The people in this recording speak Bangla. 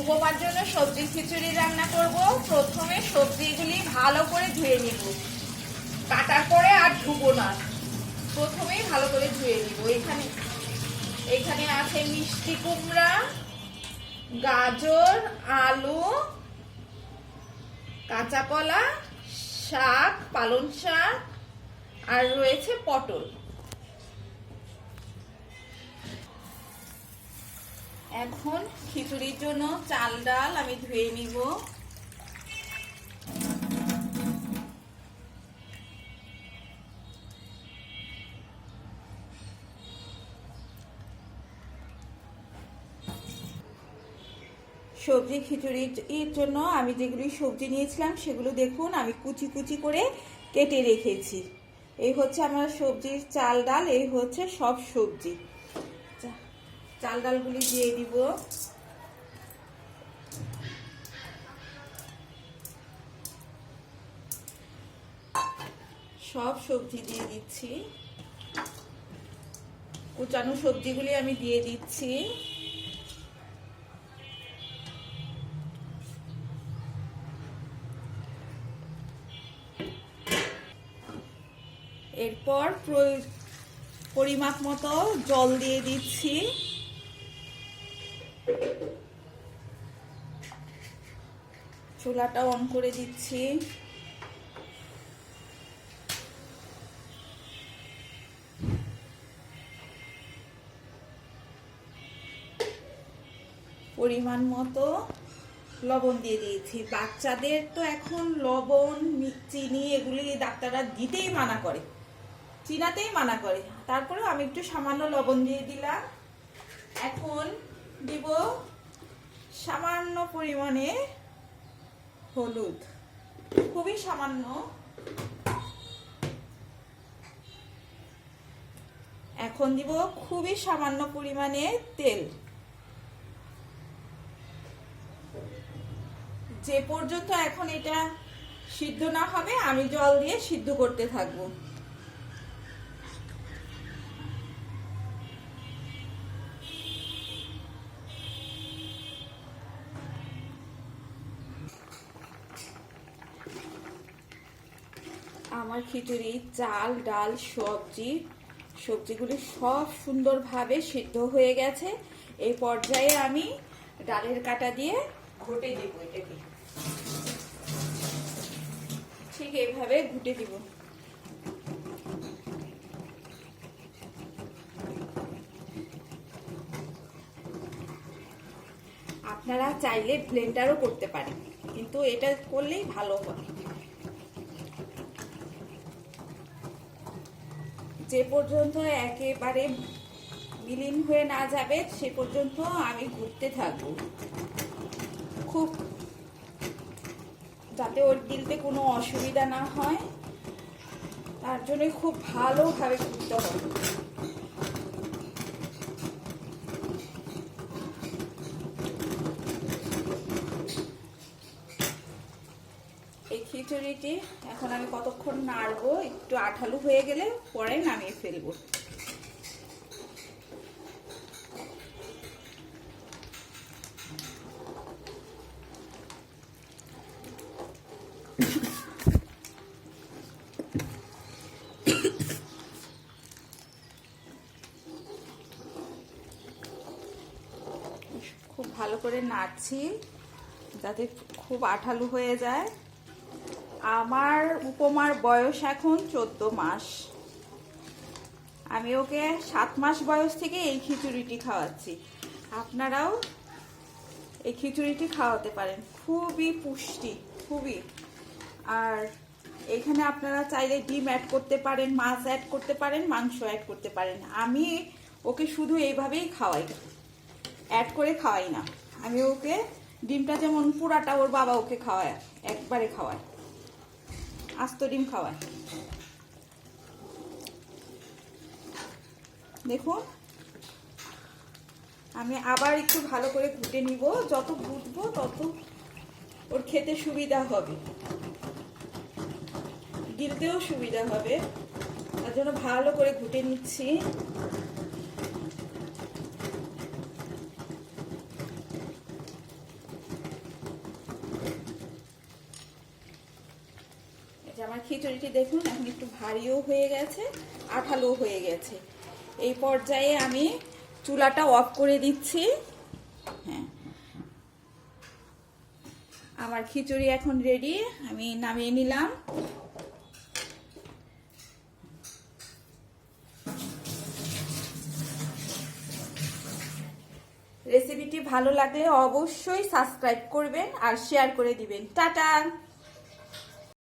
উপমার জন্য সবজি খিচুড়ি রান্না করব। প্রথমে সবজিগুলি ভালো করে ধুয়ে নিব। কাটার পরে আর ধুবো না। প্রথমেই ভালো করে ধুয়ে নিব। এখানে এখানে আছে মিষ্টি কুমড়া, গাজর, আলু, কাঁচা কলা, শাক, পালং শাক, আর রয়েছে পটল। এখন খিচুড়ির জন্য চাল ডাল আমি ধুয়ে নিব। সবজি খিচুড়ির জন্য আমি যেগুলি সবজি নিয়েছিলাম সেগুলো দেখুন আমি কুচি কুচি করে কেটে রেখেছি। এই হচ্ছে আমার সবজির চাল ডাল, এই হচ্ছে সব সবজি। চাল ডালগুলি দিয়ে দিব। সব সবজি দিয়ে দিচ্ছি। কুচানো সবজিগুলি আমি দিয়ে দিচ্ছি। এরপর পরিমাপ মতো জল দিয়ে দিচ্ছি। চুলাটা অন করে দিচ্ছি। পরিমাণ মতো লবণ দিয়ে দিয়েছি। বাচ্চাদের তো এখন লবণ চিনি এগুলি ডাক্তাররা দিতেই মানা করে। চিনাতেই মানা করে। তারপরেও আমি একটু সামান্য লবণ দিয়ে দিলাম। এখন দিব সামান্য পরিমাণে হলুদ। খুবই সামান্য। এখন দিব খুবই সামান্য পরিমাণে তেল। যে পর্যন্ত এখন এটা সিদ্ধ না হবে, আমি জল দিয়ে সিদ্ধ করতে থাকব। আমার খিচুড়ি, চাল, ডাল, সবজি, সবজিগুলি সব সুন্দরভাবে সিদ্ধ হয়ে গেছে। এই পর্যায়ে আমি ডালের কাটা দিয়ে ঘটে দেবো এটাকে। ঠিক এইভাবে ঘুটে দিব। আপনারা চাইলে ব্লেন্ডারও করতে পারেন, কিন্তু এটা করলেই ভালো হয়। যে পর্যন্ত একেবারে বিলীন হয়ে না যাবে, সে পর্যন্ত আমি ঘুরতে থাকব। খুব যাতে ওর গিলতে কোনো অসুবিধা না হয়, তার জন্য খুব ভালোভাবে ঘুরতে হবে। এই খিচুড়িটি এখন আমি কতক্ষণ নাড়বো? একটু আঠালু হয়ে গেলে পরে নামিয়ে ফেলব। খুব ভালো করে নাড়ছি, যাতে খুব আঠালু হয়ে যায়। আমার উপমার বয়স এখন চোদ্দ মাস। আমি ওকে সাত মাস বয়স থেকে এই খিচুড়িটি খাওয়াচ্ছি। আপনারাও এই খিচুড়িটি খাওয়াতে পারেন। খুবই পুষ্টি, খুবই। আর এখানে আপনারা চাইলে ডিম অ্যাড করতে পারেন, মাছ অ্যাড করতে পারেন, মাংস অ্যাড করতে পারেন। আমি ওকে শুধু এইভাবেই খাওয়াই। অ্যাড করে খাওয়াই না। আমি ওকে ডিমটা যেমন পুরাটা ওর বাবা ওকে খাওয়ায়, একবারে খাওয়ায়। আস্ত ডিম খাওয়ায়। দেখুন, আমি আবার একটু ভালো করে ঘুটে নিব। যত ঘুটবো তত ওর খেতে সুবিধা হবে। গিলতেও সুবিধা হবে। তার জন্য ভালো করে ঘুটে নিচ্ছি। খিচুড়িটি দেখুন, এখন একটু ভারীও হয়ে গেছে আঠালো হয়ে গেছে। এই পর্যায়ে আমি চুলাটা অফ করে দিচ্ছি। হ্যাঁ। আমার খিচুড়ি এখন রেডি, আমি নামিয়ে নিলাম। রেসিপিটি ভালো লাগলে অবশ্যই সাবস্ক্রাইব করবেন আর শেয়ার করে দিবেন। টাটা!